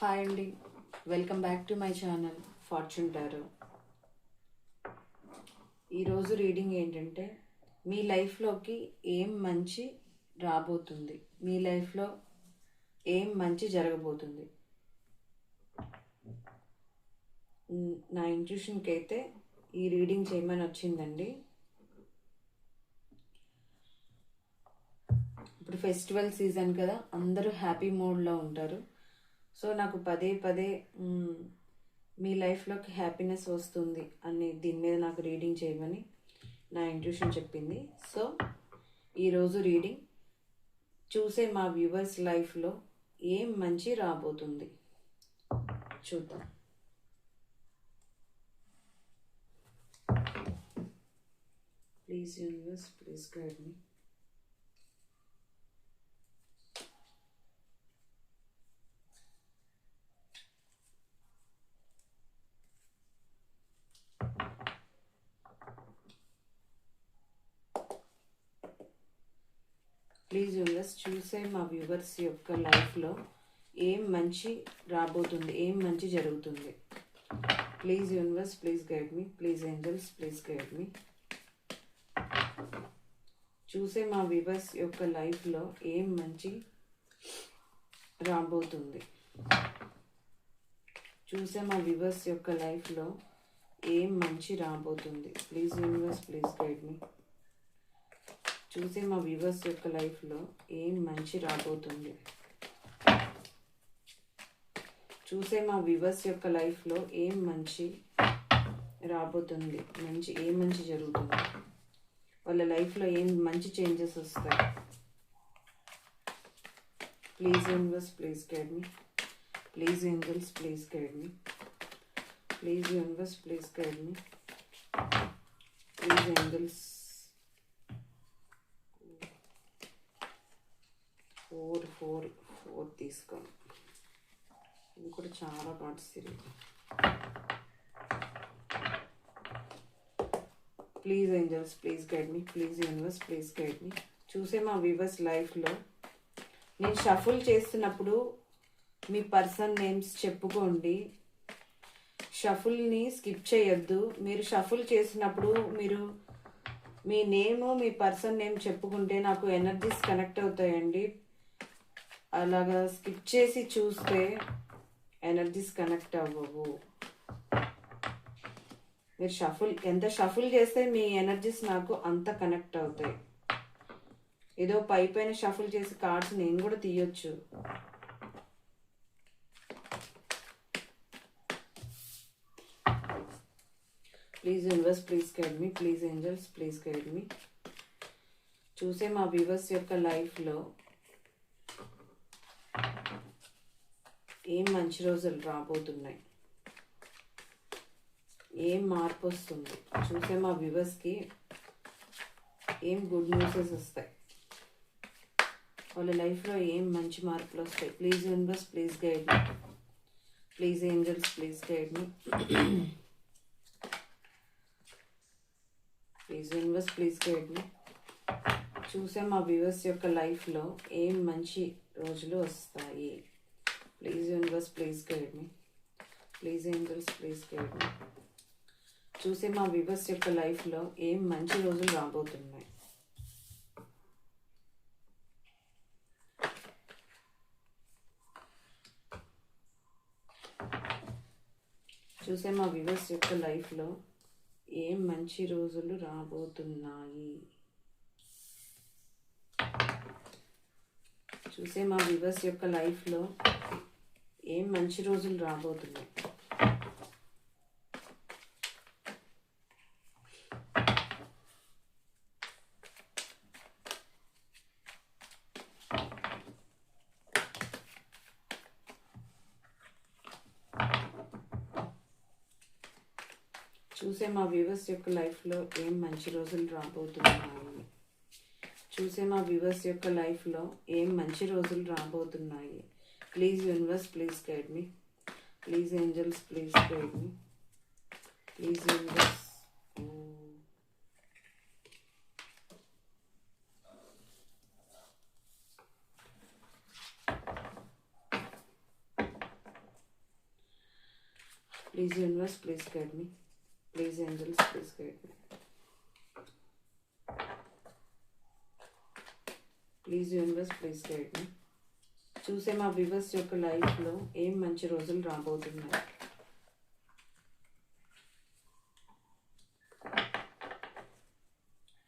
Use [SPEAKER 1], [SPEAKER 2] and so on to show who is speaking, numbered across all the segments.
[SPEAKER 1] Hi అండి welcome back to my channel fortune tarot ఈరోజు reading ఏంటంటే మీ లైఫ్లోకి ఏం మంచి రాబోతుంది? మీ లైఫ్లో ఏం మంచి జరగబోతుంది? నా ఇంట్యూషన్కి అయితే ఈ రీడింగ్ చేయమని వచ్చిందండి. ఇప్పుడు ఫెస్టివల్ సీజన్ కదా అందరూ హ్యాపీ మూడ్లో ఉంటారు. సో నాకు పదే పదే మీ లైఫ్లోకి హ్యాపీనెస్ వస్తుంది అని దీని మీద నాకు రీడింగ్ చేయమని నా ఇంట్యూషన్ చెప్పింది. సో ఈరోజు రీడింగ్ చూసే మా వ్యూవర్స్ లైఫ్లో ఏం మంచి రాబోతుంది? చూద్దాం. Please universe please guide me please universe చూసే మా వ్యూవర్స్ యొక్క లైఫ్లో ఏం మంచి రాబోతుంది ఏం మంచి జరుగుతుంది. Please universe please guide me please angels please guide me. చూసే మా వ్యూవర్స్ యొక్క లైఫ్లో ఏం మంచి రాబోతుంది. చూసే మా వ్యూవర్స్ యొక్క లైఫ్లో ఏం మంచి రాబోతుంది. Please universe please guide me. చూసే మా వ్యూవర్స్ యొక్క లైఫ్లో ఏం మంచి రాబోతుంది? చూసే మా వ్యూవర్స్ యొక్క లైఫ్లో ఏం మంచి రాబోతుంది? మంచి ఏం మంచి జరుగుతుంది? వాళ్ళ లైఫ్లో ఏం మంచి చేంజెస్ వస్తాయి? Please universe please guide me. Please angels please guide me. Please universe please guide me. Please angels. Four four four తీసుకోండి ఇది కూడా చాలా cards please angels please guide me please universe please guide me చూసే మా viewers లైఫ్లో నేను shuffle చేస్తున్నప్పుడు మీ person names చెప్పుకోండి. షఫుల్ని స్కిప్ చేయొద్దు. మీరు షఫుల్ చేసినప్పుడు మీరు మీ నేమ్ మీ పర్సన్ నేమ్ చెప్పుకుంటే నాకు ఎనర్జీస్ కనెక్ట్ అవుతాయండి. అలాగా స్కిప్ చేసి చూస్తే ఎనర్జీస్ కనెక్ట్ అవ్వవు. మీరు షఫుల్ ఎంత షఫుల్ చేస్తే మీ ఎనర్జీస్ నాకు అంత కనెక్ట్ అవుతాయి. ఏదో పై పైన షఫుల్ చేసి కార్డ్స్ నేను కూడా తీయొచ్చు. Please universe please guide me please angels please guide me చూసే మా వ్యూవర్స్ యొక్క లైఫ్లో ఏం మంచి రోజులు రాబోతున్నాయి? ఏం మార్పు వస్తుంది? చూసే మా వ్యూవర్స్కి ఏం గుడ్ న్యూసెస్ వస్తాయి? వాళ్ళ లైఫ్లో ఏం మంచి మార్పులు వస్తాయి? Please universe please guide me. Please angels please guide me. Please universe please guide me. చూసే మా వ్యూవర్స్ యొక్క లైఫ్లో ఏం మంచి రోజులు వస్తాయి? Please universe please guide me please angels please guide me చూసే మా వివర్స్ యొక్క లైఫ్లో ఏం మంచి రోజులు రాబోతున్నాయి? చూసే మా వివర్స్ యొక్క లైఫ్లో ఏం మంచి రోజులు రాబోతున్నాయి? చూసే మా వివర్స్ యొక్క లైఫ్లో ఏం మంచి రోజులు రాబోతున్నాయి. చూసే మా వ్యూవర్స్ యొక్క లైఫ్లో ఏం మంచి రోజులు రాబోతున్నాయి. చూసే మా వ్యూవర్స్ యొక్క లైఫ్లో ఏం మంచి రోజులు రాబోతున్నాయి. Please universe please guide me please angels please guide me please universe please universe please guide me please angels please guide me please universe please guide me చూసే మా వివర్స్ యొక్క లైఫ్లో ఏం మంచి రోజులు రాబోతున్నాయి?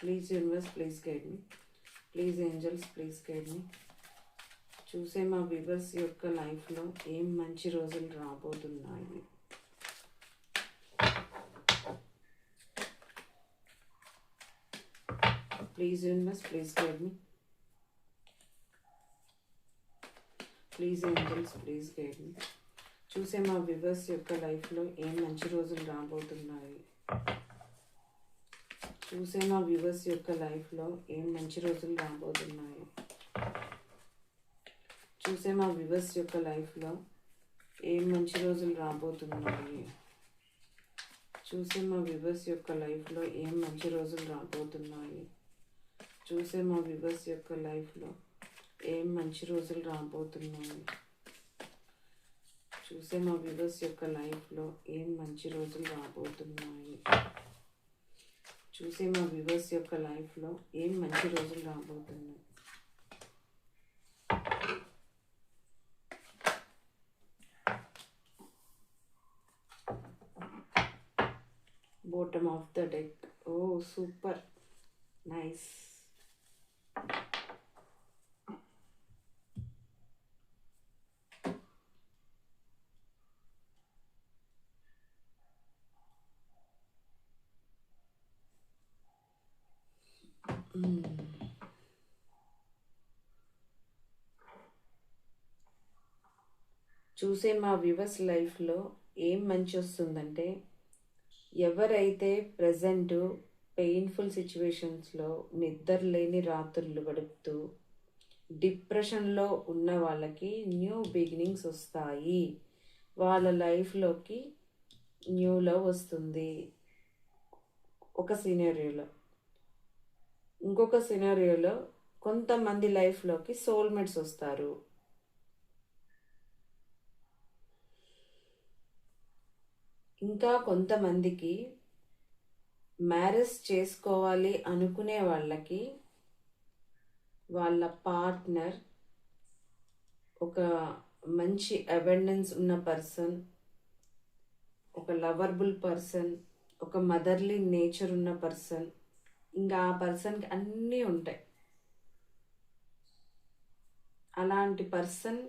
[SPEAKER 1] Please universe please guide me please angels please guide me చూసే మా వివర్స్ యొక్క లైఫ్లో ఏం మంచి రోజులు రాబోతున్నాయి? Please universe please guide me please angels please guide me చూసే మా వివర్స్ యొక్క లైఫ్లో ఏం మంచి రోజులు రాబోతున్నాయి? చూసే మా వ్యూవర్స్ యొక్క లైఫ్లో ఏం మంచి రోజులు రాబోతున్నాయి? చూసే మా వ్యూవర్స్ యొక్క లైఫ్లో ఏం మంచి రోజులు రాబోతున్నాయి? చూసే మా వ్యూవర్స్ యొక్క లైఫ్లో ఏం మంచి రోజులు రాబోతున్నాయి? చూసే మా వ్యూవర్స్ యొక్క లైఫ్లో ఏం మంచి రోజులు రాబోతున్నాయి. చూసే మా వ్యూవర్స్ యొక్క లైఫ్లో ఏం మంచి రోజులు రాబోతున్నాయి. చూసే మా వ్యూవర్స్ యొక్క లైఫ్లో ఏం మంచి రోజులు రాబోతున్నాయి. Bottom of the deck oh super nice చూసే మా వ్యూవర్స్ లైఫ్లో ఏం మంచి వస్తుందంటే ఎవరైతే ప్రజెంట్ పెయిన్ఫుల్ సిచ్యువేషన్స్లో నిద్ర లేని రాత్రులు గడుపుతూ డిప్రెషన్లో ఉన్న వాళ్ళకి న్యూ బిగినింగ్స్ వస్తాయి. వాళ్ళ లైఫ్లోకి న్యూ లవ్ వస్తుంది. ఒక సినారియోలో. ఇంకొక సినారియోలో కొంతమంది లైఫ్లోకి సోల్మేట్స్ వస్తారు. ఇంకా కొంతమందికి మ్యారేజ్ చేసుకోవాలి అనుకునే వాళ్ళకి వాళ్ళ పార్ట్నర్ ఒక మంచి అబెండెన్స్ ఉన్న పర్సన్ ఒక లవర్బుల్ పర్సన్ ఒక మదర్లీ నేచర్ ఉన్న పర్సన్ ఇంకా ఆ పర్సన్కి అన్నీ ఉంటాయి. అలాంటి పర్సన్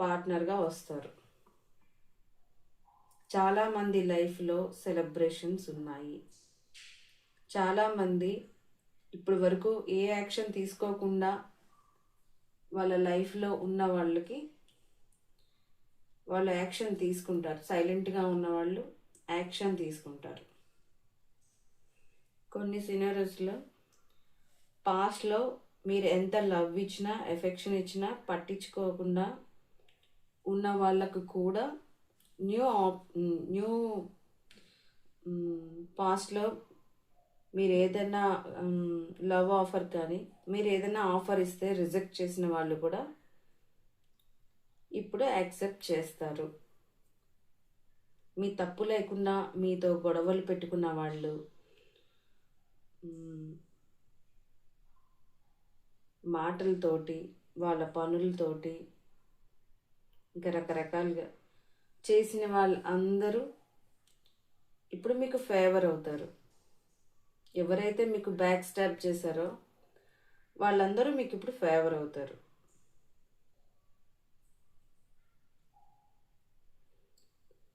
[SPEAKER 1] పార్ట్నర్గా వస్తారు. చాలామంది లైఫ్లో సెలబ్రేషన్స్ ఉన్నాయి. చాలామంది ఇప్పటి వరకు ఏ యాక్షన్ తీసుకోకుండా వాళ్ళ లైఫ్లో ఉన్న వాళ్ళకి వాళ్ళు యాక్షన్ తీసుకుంటారు. సైలెంట్గా ఉన్న వాళ్ళు యాక్షన్ తీసుకుంటారు. కొన్ని సినారోస్లో పాస్ట్లో మీరు ఎంత లవ్ ఇచ్చినా ఎఫెక్షన్ ఇచ్చినా పట్టించుకోకుండా ఉన్న వాళ్ళకు కూడా న్యూ న్యూ పాస్ట్లో మీరు ఏదైనా లవ్ ఆఫర్ కానీ మీరు ఏదైనా ఆఫర్ ఇస్తే రిజెక్ట్ చేసిన వాళ్ళు కూడా ఇప్పుడు యాక్సెప్ట్ చేస్తారు. మీ తప్పు లేకుండా మీతో గొడవలు పెట్టుకున్న వాళ్ళు మాటలతోటి వాళ్ళ పనులతోటి ఇంకా రకరకాలుగా చేసిన వాళ్ళు అందరూ ఇప్పుడు మీకు ఫేవర్ అవుతారు. ఎవరైతే మీకు బ్యాక్ స్టాప్ చేశారో వాళ్ళందరూ మీకు ఇప్పుడు ఫేవర్ అవుతారు.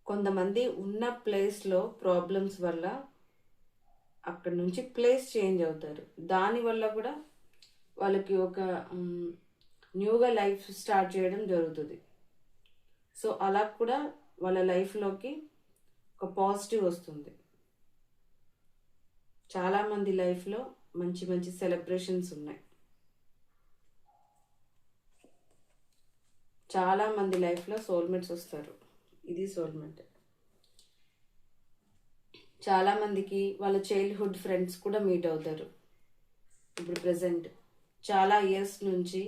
[SPEAKER 1] కొంతమంది ఉన్న ప్లేస్లో ప్రాబ్లమ్స్ వల్ల అక్కడ నుంచి ప్లేస్ చేంజ్ అవుతారు. దానివల్ల కూడా వాళ్ళకి ఒక న్యూగా లైఫ్ స్టార్ట్ చేయడం జరుగుతుంది. సో అలా కూడా వాళ్ళ లైఫ్లోకి ఒక పాజిటివ్ వస్తుంది. చాలామంది లైఫ్లో మంచి మంచి సెలబ్రేషన్స్ ఉన్నాయి. చాలామంది లైఫ్లో సోల్మేట్స్ వస్తారు. ఇది సోల్మేట్. చాలామందికి వాళ్ళ చైల్డ్హుడ్ ఫ్రెండ్స్ కూడా మీట్ అవుతారు. ఇప్పుడు ప్రజెంట్ చాలా ఇయర్స్ నుంచి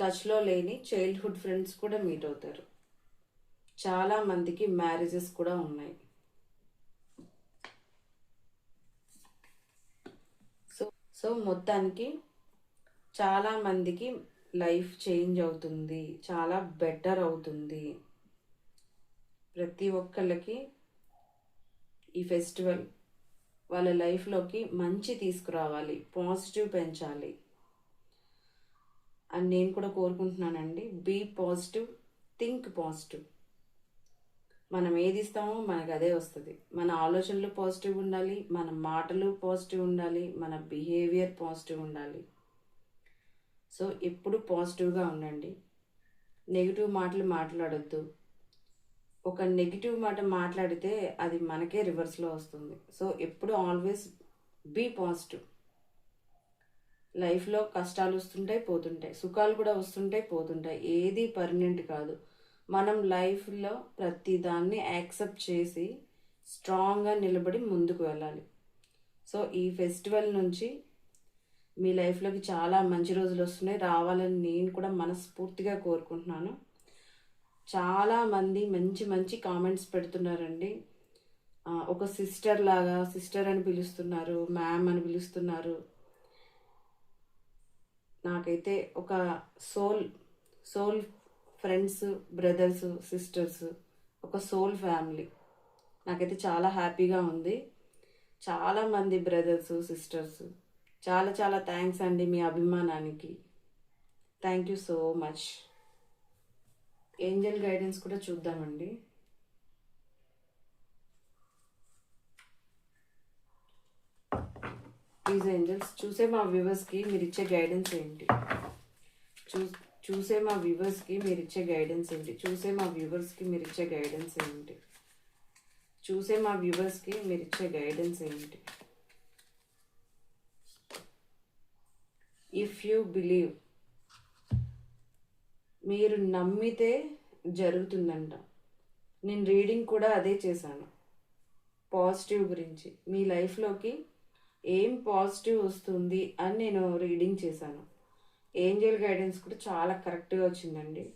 [SPEAKER 1] టచ్లో లేని చైల్డ్హుడ్ ఫ్రెండ్స్ కూడా మీట్ అవుతారు. చాలా మందికి మ్యారేజెస్ కూడా ఉన్నాయి. సో సో మొత్తానికి చాలామందికి లైఫ్ చేంజ్ అవుతుంది. చాలా బెటర్ అవుతుంది. ప్రతి ఒక్కళ్ళకి ఈ ఫెస్టివల్ వాళ్ళ లైఫ్లోకి మంచి తీసుకురావాలి. పాజిటివ్ పెంచాలి. అని నేను కూడా కోరుకుంటున్నానండి. బీ పాజిటివ్ థింక్ పాజిటివ్ మనం ఏది ఇస్తామో మనకు అదే వస్తుంది. మన ఆలోచనలు పాజిటివ్ ఉండాలి మన మాటలు పాజిటివ్ ఉండాలి మన బిహేవియర్ పాజిటివ్ ఉండాలి. సో ఎప్పుడు పాజిటివ్గా ఉండండి. నెగిటివ్ మాటలు మాట్లాడొద్దు. ఒక నెగిటివ్ మాట మాట్లాడితే అది మనకే రివర్స్లో వస్తుంది. సో ఎప్పుడు ఆల్వేస్ బీ పాజిటివ్ లైఫ్లో కష్టాలు వస్తుంటాయి పోతుంటాయి. సుఖాలు కూడా వస్తుంటాయి పోతుంటాయి. ఏది పర్మనెంట్ కాదు. మనం లైఫ్లో ప్రతి దాన్ని యాక్సెప్ట్ చేసి స్ట్రాంగ్గా నిలబడి ముందుకు వెళ్ళాలి. సో ఈ ఫెస్టివల్ నుంచి మీ లైఫ్లోకి చాలా మంచి రోజులు వస్తున్నాయి. రావాలని నేను కూడా మనస్ఫూర్తిగా కోరుకుంటున్నాను. చాలా మంది మంచి మంచి కామెంట్స్ పెడుతున్నారండి. ఒక సిస్టర్ లాగా సిస్టర్ అని పిలుస్తున్నారు మ్యామ్ అని పిలుస్తున్నారు. నాకైతే ఒక soul soul friends brothers sisters ఒక సోల్ ఫ్యామిలీ. నాకైతే చాలా హ్యాపీగా ఉంది. చాలామంది బ్రదర్స్ సిస్టర్స్ చాలా చాలా థ్యాంక్స్ అండి మీ అభిమానానికి. Thank you so much. Angel guidance కూడా చూద్దామండి. ప్లీజ్ ఏంజల్స్ చూసే మా వ్యూవర్స్కి మీరు ఇచ్చే గైడెన్స్ ఏంటి? చూ చూసే మా వ్యూవర్స్కి మీరు ఇచ్చే గైడెన్స్ ఏంటి? చూసే మా వ్యూవర్స్కి మీరు ఇచ్చే గైడెన్స్ ఏంటి? చూసే మా వ్యూవర్స్కి మీరు ఇచ్చే గైడెన్స్ ఏంటి? ఇఫ్ యూ బిలీవ్ మీరు నమ్మితే జరుగుతుందంట. నేను రీడింగ్ కూడా అదే చేశాను. పాజిటివ్ గురించి. మీ లైఫ్లోకి ఏం పాజిటివ్ వస్తుంది అని నేను రీడింగ్ చేశాను. ఏంజల్ గైడెన్స్ కూడా చాలా కరెక్ట్గా వచ్చిందండి.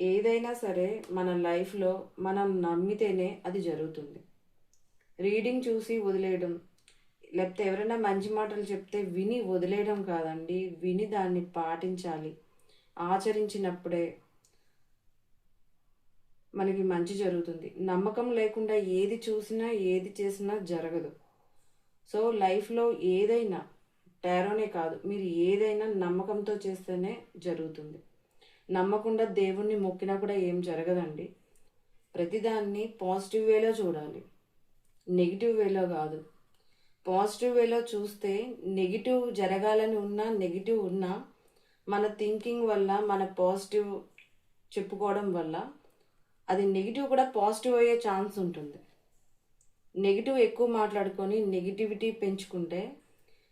[SPEAKER 1] ఏదైనా సరే మన లైఫ్లో మనం నమ్మితేనే అది జరుగుతుంది. రీడింగ్ చూసి వదిలేయడం లేకపోతే ఎవరైనా మంచి మాటలు చెప్తే విని వదిలేయడం కాదండి. విని దాన్ని పాటించాలి. ఆచరించినప్పుడే మనకి మంచి జరుగుతుంది. నమ్మకం లేకుండా ఏది చూసినా ఏది చేసినా జరగదు. సో లైఫ్లో ఏదైనా టారోనే కాదు మీరు ఏదైనా నమ్మకంతో చేస్తేనే జరుగుతుంది. నమ్మకుండా దేవుణ్ణి మొక్కినా కూడా ఏం జరగదండి. ప్రతిదాన్ని పాజిటివ్ వేలో చూడాలి. నెగిటివ్ వేలో కాదు. పాజిటివ్ వేలో చూస్తే నెగిటివ్ జరగాలని ఉన్నా నెగిటివ్ ఉన్నా మన థింకింగ్ వల్ల మన పాజిటివ్ చెప్పుకోవడం వల్ల అది నెగిటివ్ కూడా పాజిటివ్ అయ్యే ఛాన్స్ ఉంటుంది. నెగిటివ్ ఎక్కువ మాట్లాడుకొని నెగిటివిటీ పెంచుకుంటే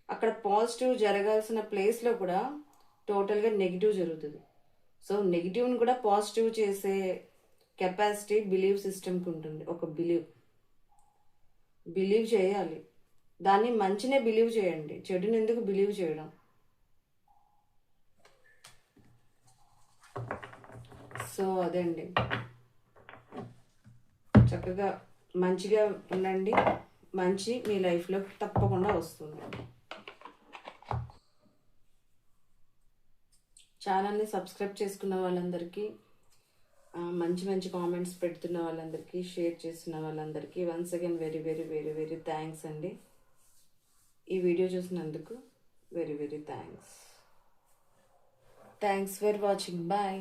[SPEAKER 1] అక్కడ పాజిటివ్ జరగాల్సిన ప్లేస్లో కూడా టోటల్గా నెగిటివ్ జరుగుతుంది. సో నెగిటివ్ని కూడా పాజిటివ్ చేసే కెపాసిటీ బిలీవ్ సిస్టమ్కి ఉంటుంది. ఒక బిలీవ్. బిలీవ్ చేయాలి. దాన్ని మంచినే బిలీవ్ చేయండి. చెడుని ఎందుకు బిలీవ్ చేయడం? సో అదండి చక్కగా మంచిగా ఉండండి. మంచి మీ లైఫ్లో తప్పకుండా వస్తుంది. ఛానల్ని సబ్స్క్రైబ్ చేసుకున్న వాళ్ళందరికీ మంచి మంచి కామెంట్స్ పెడుతున్న వాళ్ళందరికీ షేర్ చేస్తున్న వాళ్ళందరికీ once again very very very very thanks అండి. ఈ వీడియో చూసినందుకు very very thanks thanks for watching bye